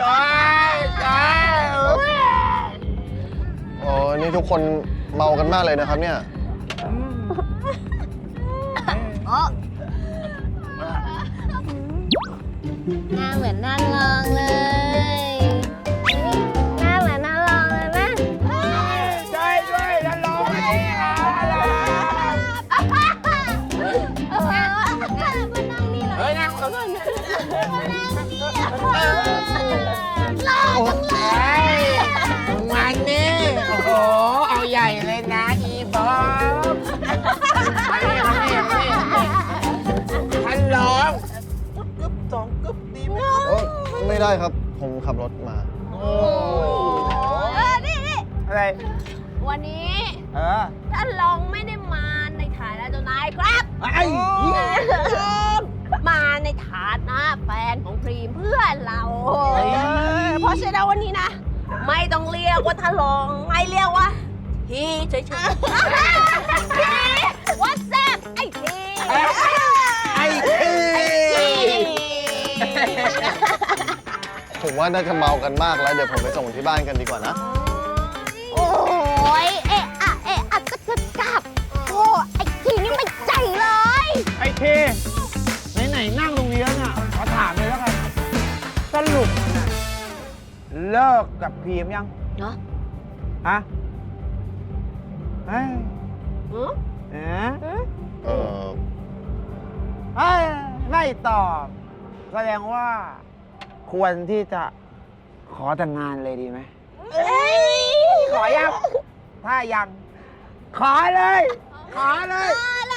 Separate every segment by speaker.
Speaker 1: ช่วช่อุ๊
Speaker 2: โอ้นี่ทุกคนเมากันมากเลยนะครับเนี่ย
Speaker 3: อ๊ะหน้าเหมือนนั่าลองเลย หน้าเหมือนนั่าลองเลยนะ
Speaker 1: ช่วยช่วยแล้วลงมาดิอะ
Speaker 4: เฮ้ยนั่งนี่เหรอ
Speaker 1: รอจังเลยมันนี่โอ้โห เอาใหญ่เลยนะอีบอมท่านร้องกึ๊บ
Speaker 5: ส
Speaker 1: องกึ๊บ
Speaker 5: ดี
Speaker 4: ไหมเอ้ยไม่ได้
Speaker 2: ครับ ผมขับรถมา
Speaker 1: โอ้
Speaker 4: เออนี่นี่
Speaker 1: อะไร
Speaker 4: วันนี้
Speaker 1: เออ
Speaker 4: ท่านรองไม่ได้มาในฐานะเจ้านายครับ ไอ้มาในฐานะแฟนของพรีมเพื่อนเรา ราะฉะนั้นวันนี้นะ ไม่ต้องเรียกว่าท่านรองให้เรียกว่าพี่เฉยๆพี่วัดแซ่บไอ้พี่ไอ้ที
Speaker 2: ผมว่าน่าจะเมากันมากแล้ว เดี๋ยวผมไปส่งที่บ้านกันดีกว่านะ
Speaker 4: โอ้ยเอะอะเอะอะก็จะกลับโอ้ไอ้ทีนี่ไม่ใจเลย
Speaker 1: ไอ้ทีไหนๆนั่งตรงนี้แล้วเนี่ยขอถามเลยแล้วกันสรุปน่ะ เลิกกับพีมยัง
Speaker 4: เนาะ
Speaker 1: ฮะเฮ้ย
Speaker 4: อืม
Speaker 1: เอ๊ะ
Speaker 4: อืม
Speaker 2: เออ
Speaker 1: เอ้ยไม่ตอบแสดงว่า ควรที่จะขอแต่งงานเลยดีไหม
Speaker 4: เอ้ยขอยัง
Speaker 1: ถ้ายัง ขอเลย
Speaker 4: ขอเลย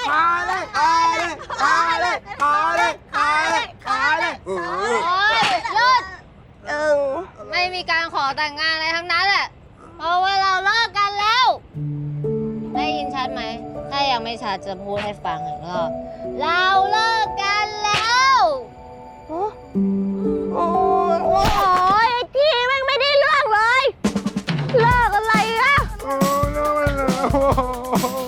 Speaker 4: ขอเลย ขอเลย ขอเลย ขอเลย ขอเลย ขอเลยโอ้ยหยุดเออ
Speaker 3: ไม่มีการขอแต่งงานอะไรทั้งนั้นแหละ เพราะว่าเราเลิกกันแล้ว ได้ยินชัดไหม ถ้ายังไม่ชัดจะพูดให้ฟังอีกรอบ เราเลิกกันแล้วโอ้
Speaker 4: โอ้ยที่มันไม่ได้เลือกเลย เลิกอะไรอะ Oh,
Speaker 1: no, no.